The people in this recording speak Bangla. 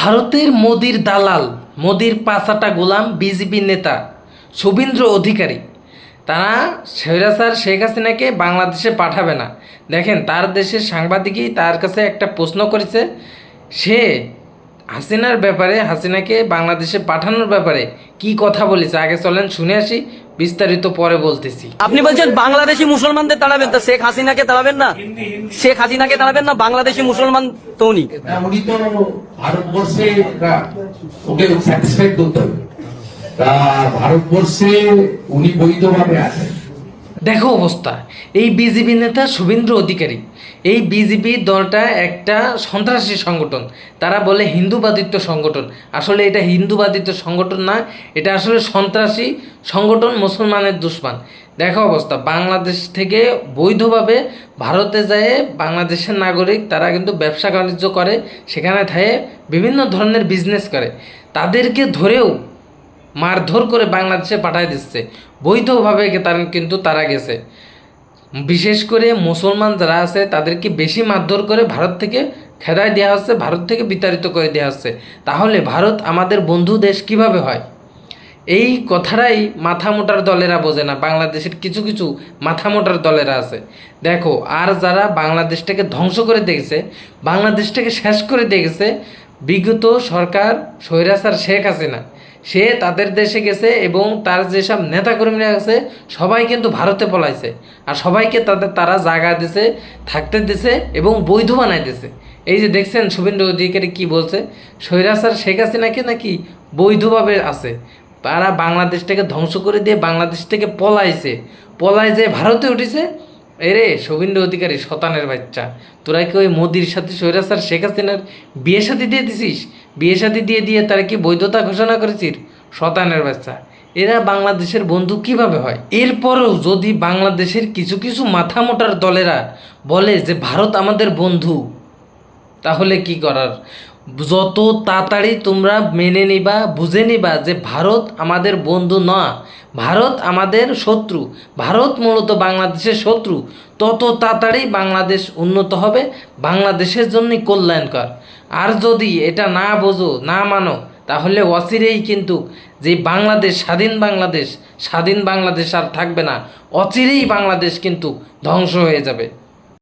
ভারতের মোদির দালাল, মোদির পাঁচাটা গোলাম বিজেপি নেতা শুভেন্দ্র অধিকারী। তারা স্বৈরাচার শেখ হাসিনাকে বাংলাদেশে পাঠাবে না। দেখেন, তার দেশের সাংবাদিকই তার কাছে একটা প্রশ্ন করেছে। সে হাসিনার ব্যাপারে হাসিনাকে বাংলাদেশে পাঠানোর ব্যাপারে কি কথা বলেছে? আগে চলেন শুনে আসি বিস্তারিত পরে বলতেছি। আপনি বলছেন বাংলাদেশি মুসলমানদের তাড়াবেন তা শেখ হাসিনাকে তাড়াবেন না? শেখ হাসিনাকে তাড়াবেন না বাংলাদেশি মুসলমান তো উনি? উনি তো ভারতবর্ষে ওকে স্যাটিসফাইড করতে হবে। তা ভারতবর্ষে উনি বৈধভাবে আছেন। দেখো অবস্থা। এই বিজেপি নেতা শুভেন্দ্র অধিকারী। এই বিজেপি দলটা একটা সন্ত্রাসী সংগঠন। তারা বলে হিন্দুবাদিত্ব সংগঠন। আসলে এটা হিন্দুবাদিত্ব সংগঠন না, এটা আসলে সন্ত্রাসী সংগঠন, মুসলমানের দুশ্মন। দেখো অবস্থা, বাংলাদেশ থেকে বৈধভাবে ভারতে যায় বাংলাদেশের নাগরিক, তারা কিন্তু ব্যবসা বাণিজ্য করে, সেখানে থাকে, বিভিন্ন ধরনের বিজনেস করে। তাদেরকে ধরেও মারধর করে বাংলাদেশে পাঠায় দিচ্ছে। বৈধভাবে তারা কিন্তু তারা গেছে। বিশেষ করে মুসলমান যারা আছে, তাদেরকে বেশি মারধর করে ভারত থেকে খেদায় দেওয়া হচ্ছে, ভারত থেকে বিতাড়িত করে দেওয়া হচ্ছে। তাহলে ভারত আমাদের বন্ধু দেশ কীভাবে হয়? এই কথাটাই মাথা মোটার দলেরা বোঝে না। বাংলাদেশের কিছু কিছু মাথা মোটার দলেরা আছে। দেখো, আর যারা বাংলাদেশটাকে ধ্বংস করে দেখেছে বাংলাদেশটাকে শেষ করে দেখেছে বিগত সরকার স্বৈরাচার শেখ হাসিনা। সে তাদের দেশে গেছে এবং তার যেসব নেতাকর্মীরা আছে, সবাই কিন্তু ভারতে পলাইছে। আর সবাইকে তাদের, তারা জায়গা দিছে, থাকতে দিছে এবং বৈধ বানাই দিছে। এই যে দেখছেন শুভেন্দু অধিকারী কি বলছে? স্বৈরাচার শেখ হাসিনাকে নাকি বৈধভাবে আছে। তারা বাংলাদেশটাকে ধ্বংস করে দিয়ে বাংলাদেশ থেকে পলাইছে। পলায় যে ভারতে উঠেছে এরে শুভেন্দু অধিকারী, শতানের বাচ্চা। তোরা কি ওই মোদির সাথে স্বৈরাচার শেখ হাসিনার বিয়ে সাথে দিয়ে দিছিস? বিয়ে সাথে দিয়ে দিয়ে তারা কি বৈধতা ঘোষণা করেছিস শতানের বাচ্চা। এরা বাংলাদেশের বন্ধু কীভাবে হয়? এরপরেও যদি বাংলাদেশের কিছু কিছু মাথা মোটার দলেরা বলে যে ভারত আমাদের বন্ধু, তাহলে কি করার? যত তাড়াতাড়ি তোমরা মেনে নিবা, বুঝে নিবা যে ভারত আমাদের বন্ধু না, ভারত আমাদের শত্রু, ভারত মূলত বাংলাদেশের শত্রু। তত তাড়াতাড়ি বাংলাদেশ উন্নত হবে, বাংলাদেশের জন্যই কল্যাণকর। আর যদি এটা না বোঝো, না মানো, তাহলে অচিরেই কিন্তু যে বাংলাদেশ স্বাধীন বাংলাদেশ স্বাধীন বাংলাদেশ আর থাকবে না, অচিরেই বাংলাদেশ কিন্তু ধ্বংস হয়ে যাবে।